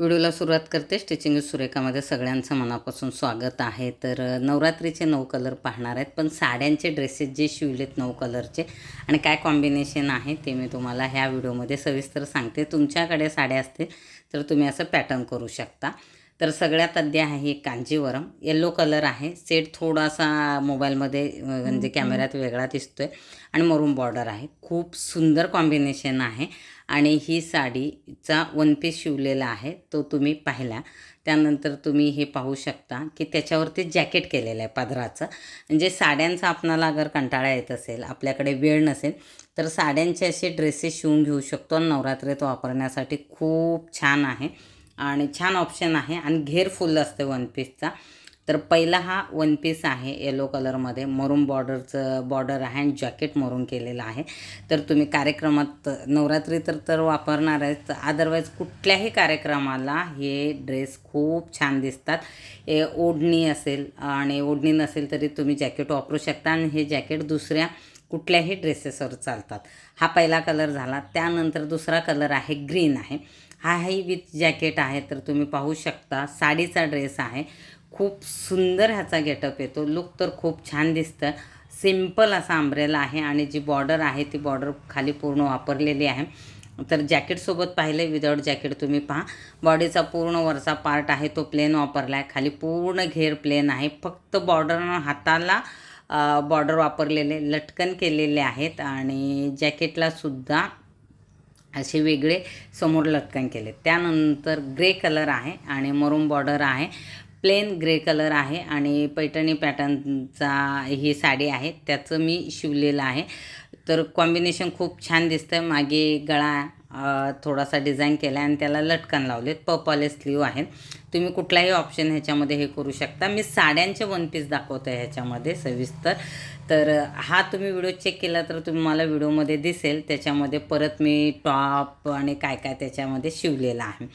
व्हिडिओला सुरुवात करते. स्टिचिंग सुरेखामध्ये सगळ्यांचं मनापासून स्वागत आहे. तर नवरात्रीचे नऊ कलर पाहणार आहेत. पण साड्यांचे ड्रेसेस जे शिवलेत नऊ कलरचे आणि काय कॉम्बिनेशन आहे ते मी तुम्हाला ह्या व्हिडिओमध्ये सविस्तर सांगते. तुमच्याकडे साड्या असतील तर तुम्ही असं पॅटर्न करू शकता. तर सगळ्यात आधी आहे कांजीवरम. येल्लो कलर आहे. सेट थोडासा मोबाईलमध्ये म्हणजे कॅमेऱ्यात वेगळा दिसतोय. आणि मरून बॉर्डर आहे. खूप सुंदर कॉम्बिनेशन आहे. आणि ही साडीचा वन पीस शिवलेला आहे. तो तुम्ही पाहिला. त्यानंतर तुम्ही हे पाहू शकता की त्याच्यावरती जॅकेट केलेलं आहे पदराचं. म्हणजे साड्यांचा आपणाला अगर कंटाळा येत असेल आपल्याकडे वेळ नसेल तर साड्यांचे असे ड्रेसेस शिवून घेऊ शकतो. आणि नवरात्रीत वापरण्यासाठी खूप छान आहे. आणि छान ऑप्शन आहे आणि घेर फुल असते वन पीसचा तर पहिला हा वन पीस आहे येलो कलरमध्ये मरून बॉर्डरचं बॉर्डर आहे आणि जॅकेट मरून केलेलं आहे. तर तुम्ही कार्यक्रमात नवरात्री तर तर वापरणार आहेत. अदरवाईज कुठल्याही कार्यक्रमाला हे ड्रेस खूप छान दिसतात. हे ओढणी असेल आणि ओढणी नसेल तरी तुम्ही जॅकेट वापरू शकता आणि हे जॅकेट दुसऱ्या कुठल्याही ड्रेसेसवर चालतात. हा पहिला कलर झाला. त्यानंतर दुसरा कलर आहे ग्रीन आहे. हाही विथ जॅकेट आहे तर तुम्ही पाहू शकता. साडीचा ड्रेस आहे. खूप सुंदर ह्याचा गेटअप येतो. लुक तर खूप छान दिसतं. सिंपल असा अंब्रेला आहे आणि जी बॉर्डर आहे ती बॉर्डर खाली पूर्ण वापरलेली आहे. तर जॅकेटसोबत पाहिले विदाऊट जॅकेट तुम्ही पहा. बॉडीचा पूर्ण वरचा पार्ट आहे तो प्लेन वापरला आहे. खाली पूर्ण घेर प्लेन आहे. फक्त बॉर्डर हाताला बॉर्डर वापरलेले लटकन केलेले आहेत. आणि जॅकेटला सुद्धा असे वेगळे समोर लटकन केले त्यानंतर ग्रे कलर आहे आणि मरून बॉर्डर आहे. प्लेन ग्रे कलर आहे आणि पैठणी पॅटर्नचा ही साडी आहे. त्याचं मी शिवलेलं आहे. तर कॉम्बिनेशन खूप छान दिसतं मागे गळा थोडासा डिझाईन केला आहे आणि त्याला लटकन लावलेत. पपवाले स्लीव आहेत. तुम्ही कुठलाही ऑप्शन ह्याच्यामध्ये हे करू शकता. मी साड्यांचे वन पीस दाखवते ह्याच्यामध्ये सविस्तर. तर हा तुम्ही व्हिडिओ चेक केला तर तुम्हाला व्हिडिओमध्ये दिसेल. त्याच्यामध्ये परत मी टॉप आणि काय काय त्याच्यामध्ये शिवलेला आहे.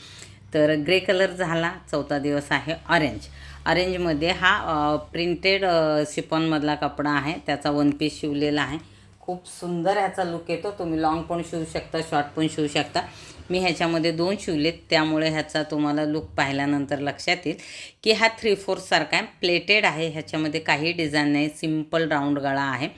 तर ग्रे कलर झाला. चौथा दिवस आहे ऑरेंज ऑरेंजमध्ये हा प्रिंटेड शिपॉनमधला कपडा आहे. त्याचा वन पीस शिवलेला आहे. खूप सुंदर ह्याचा लुक येतो. तुम्ही लॉंग पण शिवू शकता शॉर्ट पण शिवू शकता. मी ह्याच्यामध्ये दोन शिवलेत त्यामुळे ह्याचा तुम्हाला लुक पाहिल्यानंतर लक्षात येईल की हा थ्री फोर्थसारखा आहे. प्लेटेड आहे ह्याच्यामध्ये काही डिझाईन नाही. सिंपल राऊंड गळा आहे.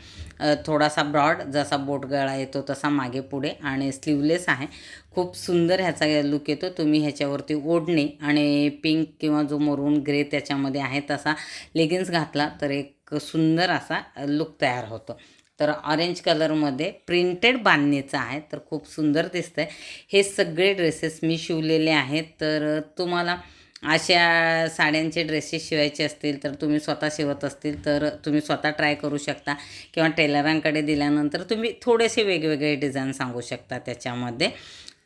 थोडासा ब्रॉड जसा बोट गळा येतो तसा मागे पुढे आणि स्लीवलेस आहे. खूप सुंदर ह्याचा लुक येतो. तुम्ही ह्याच्यावरती ओढणे आणि पिंक किंवा जो मरून ग्रे त्याच्यामध्ये आहे तसा लेगिन्स घातला तर एक सुंदर असा लुक तयार होतो. तर ऑरेंज कलरमध्ये प्रिंटेड बांधणीचं आहे तर खूप सुंदर दिसतं आहे हे सगळे ड्रेसेस मी शिवलेले आहेत तर तुम्हाला अशा साड्यांचे ड्रेसेस शिवायचे असतील तर तुम्ही स्वतः शिवत असतील तर तुम्ही स्वतः ट्राय करू शकता. किंवा टेलरांकडे दिल्यानंतर तुम्ही थोडेसे वेगवेगळे डिझाईन सांगू शकता त्याच्यामध्ये.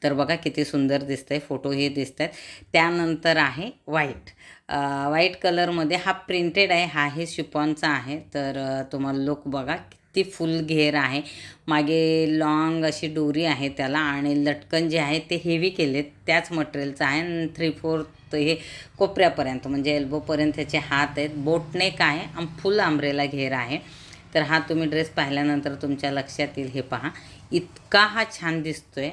तर बघा किती सुंदर दिसतंय फोटो हे दिसत आहेत त्यानंतर आहे व्हाईट व्हाईट कलरमध्ये हा प्रिंटेड आहे हा हे शिपॉनचा आहे. तर तुम्हाला लुक बघा ती फुल घेर आहे. मागे लॉंग अशी डोरी आहे त्याला आणि लटकन जे आहे ते हेवी केलेत. त्याच मटेरियलचं आहे आणि थ्री फोर्थ हे कोपऱ्यापर्यंत म्हणजे एल्बोपर्यंत त्याचे हात आहेत. बोटनेक आहे आणि फुल आंब्रेला घेर आहे. तर हा तुम्ही ड्रेस पाहिल्यानंतर तुमच्या लक्षात येईल हे पहा. इतका हा छान दिसतोय.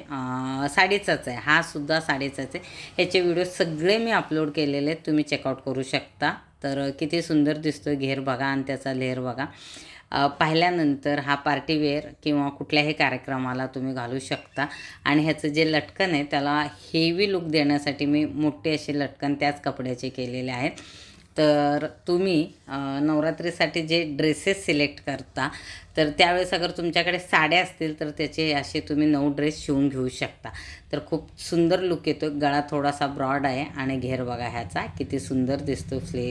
साडीचाच आहे. हा सुद्धा साडीचाच आहे. ह्याचे व्हिडिओ सगळे मी अपलोड केलेले आहेत. तुम्ही चेकआउट करू शकता. तर किती सुंदर दिसतोय घेर बघा आणि त्याचा लेअर बघा. पाहिल्यानंतर हा पार्टीवेअर किंवा कुठल्याही कार्यक्रमाला तुम्ही घालू शकता. आणि ह्याचं जे लटकन आहे त्याला हेवी लुक देण्यासाठी मी मोठे असे लटकन त्याच कपड्याचे केलेले आहेत तर तुम्ही नवरात्रीसाठी जे ड्रेसेस सिलेक्ट करता तर त्यावेळेस अगर तुमच्याकडे साड्या असतील तर त्याचे असे तुम्ही नऊ ड्रेस शिवून घेऊ शकता. तर खूप सुंदर लुक येतो गळा थोडासा ब्रॉड आहे आणि घेर बघा ह्याचा. किती सुंदर दिसतो फ्ले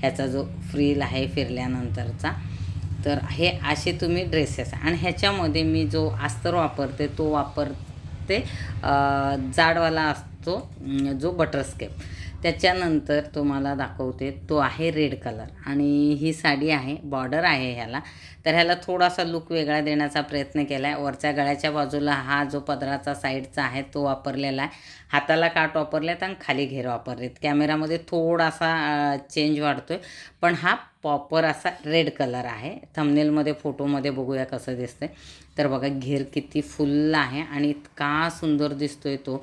ह्याचा जो फ्रील आहे फिरल्यानंतरचा. तर हे असे तुम्ही ड्रेसेस आणि ह्याच्यामध्ये मी जो अस्तर वापरते तो वापरते जाडवाला असतो जो बटरस्केप त्याच्यानंतर तुम्हाला दाखवते तो आहे रेड कलर आणि ही साडी आहे बॉर्डर आहे ह्याला. तर ह्याला थोडासा लुक वेगळा देण्याचा प्रयत्न केला आहे वरच्या गळ्याच्या बाजूला हा जो पदराचा साईडचा आहे तो वापरलेला आहे. हाताला काट वापरलेत आणि खाली घेर वापरलेत. कॅमेरामध्ये थोडासा चेंज वाढतो आहे पण हा प्रॉपर असा रेड कलर आहे. थंबनेलमध्ये फोटोमध्ये बघूया कसं दिसतंय. तर बघा घेर किती फुल्ल आहे आणि इतका सुंदर दिसतोय तो.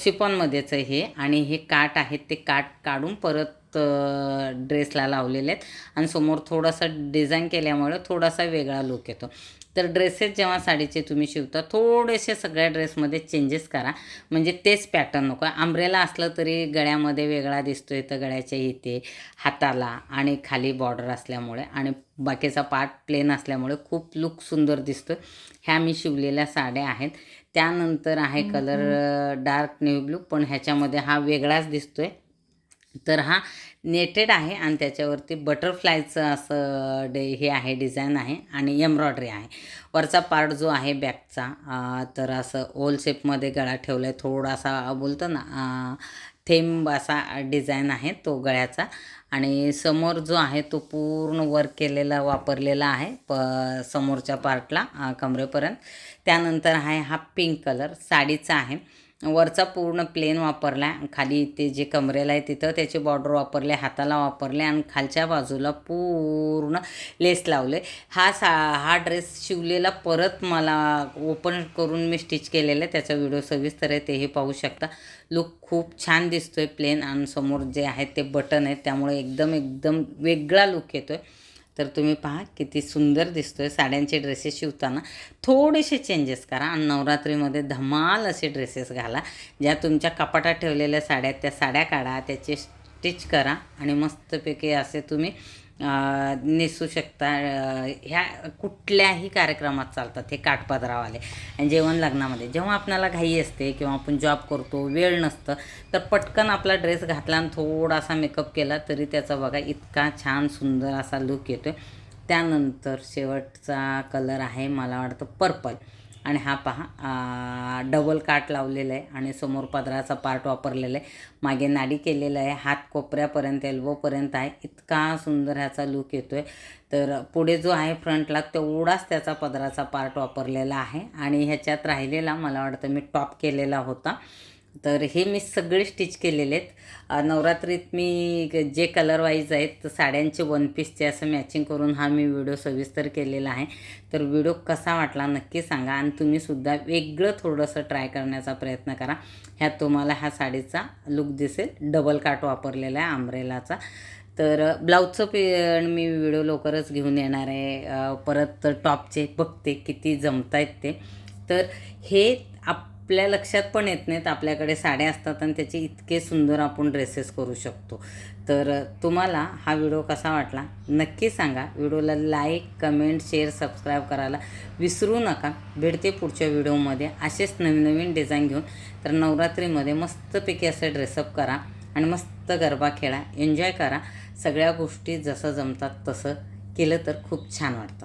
शिपॉनमध्येच आहे हे आणि हे काट आहेत ते काट काढून परत अ, ड्रेसला लावलेले आहेत. आणि समोर थोडासा डिझाईन केल्यामुळे थोडासा वेगळा लुक येतो. तर ड्रेसेस जेव्हा साडीचे तुम्ही शिवता थोडेसे सगळ्या ड्रेसमध्ये चेंजेस करा. म्हणजे तेच पॅटर्न नको. आंब्रेला असलं तरी गळ्यामध्ये वेगळा दिसतोय तर गळ्याच्या इथे हाताला आणि खाली बॉर्डर असल्यामुळे आणि बाकीचा पार्ट प्लेन असल्यामुळे खूप लुक सुंदर दिसतो ह्या मी शिवलेल्या साड्या आहेत. त्यानंतर आहे कलर डार्क नेव्ही ब्लू पण ह्याच्यामध्ये हा वेगळाच दिसतोय. तर हा नेटेड आहे आणि त्याच्यावरती बटरफ्लायचं असं डे हे आहे डिझाईन आहे आणि एम्ब्रॉयडरी आहे. वरचा पार्ट जो आहे बॅकचा तर असं ओल शेपमध्ये गळा ठेवला आहे थोडासा बोलतो ना थेंब असा डिझाईन आहे तो गळ्याचा. आणि समोर जो आहे तो पूर्ण वर्क केलेला वापरलेला आहे प समोरच्या पार्टला कमरेपर्यंत. त्यानंतर आहे हा पिंक कलर साडीचा आहे. वरचा पूर्ण प्लेन वापरला खाली ते जे कमरेला आहे तिथं त्याचे बॉर्डर वापरले हाताला वापरले आणि खालच्या बाजूला पूर्ण लेस लावले. हा सा हा ड्रेस शिवलेला परत मला ओपन करून मी स्टिच केलेला आहे. त्याचा व्हिडिओ सविस्तर आहे तेही पाहू शकता. लुक खूप छान दिसतो आहे प्लेन आणि समोर जे आहेत ते बटन आहेत. त्यामुळे एकदम एकदम वेगळा लुक येतो आहे तर तुम्ही पहा किती सुंदर दिसतो आहे साड्यांचे ड्रेसेस शिवताना. थोडेसे चेंजेस करा आणि नवरात्रीमध्ये धमाल असे ड्रेसेस घाला. ज्या तुमच्या कपाटात ठेवलेल्या साड्या त्या साड्या काढा त्याचे स्टिच करा आणि मस्तपैकी असे तुम्ही नेसू शकता ह्या कुठल्याही कार्यक्रमात चालतात हे काठपदरावाले. आणि जेवण लग्नामध्ये जेव्हा आपल्याला घाई असते किंवा आपण जॉब करतो वेळ नसतं तर पटकन आपला ड्रेस घातला आणि थोडासा मेकअप केला तरी त्याचा बघा इतका छान सुंदर असा लुक येतो त्यानंतर शेवटचा कलर आहे मला वाटतं पर्पल. आणि हा पहा डबल काट लावलेला आहे आणि समोर पदराचा पार्ट वापरलेला आहे. मागे नाडी केलेलं आहे. हात कोपऱ्यापर्यंत एल्बोपर्यंत आहे. इतका सुंदर ह्याचा लुक येतो आहे तर पुढे जो आहे फ्रंटला तेवढाच त्याचा पदराचा पार्ट वापरलेला आहे. आणि ह्याच्यात राहिलेला मला वाटतं मी टॉप केलेला होता. तर हे मी सगळे स्टिच केलेले आहेत. नवरात्रीत मी ग- जे कलर वाईज आहेत साड्यांचे वन पीसचे असं मॅचिंग करून हा मी व्हिडिओ सविस्तर केलेला आहे. तर व्हिडिओ कसा वाटला नक्की सांगा आणि तुम्हीसुद्धा वेगळं थोडंसं ट्राय करण्याचा प्रयत्न करा. ह्यात तुम्हाला ह्या साडीचा लुक दिसेल. डबल काट वापरलेला आहे आंब्रेलाचा तर ब्लाऊजचं पे मी व्हिडिओ लवकरच घेऊन येणार आहे. परत टॉपचे बघते किती जमत आहेत ते. तर हे आप आपल्या लक्षात पण येत नाहीत आपल्याकडे साड्या असतात आणि त्याचे इतके सुंदर आपण ड्रेसेस करू शकतो. तर तुम्हाला हा व्हिडिओ कसा वाटला? नक्की सांगा. व्हिडिओला लाईक कमेंट शेअर सबस्क्राईब करायला विसरू नका. भेटते पुढच्या व्हिडिओमध्ये असेच नवीन नवीन डिझाईन घेऊन. तर नवरात्रीमध्ये मस्तपैकी असं ड्रेसअप करा आणि मस्त गरबा खेळा. एन्जॉय करा. सगळ्या गोष्टी जसं जमतात तसं केलं तर खूप छान वाटतं.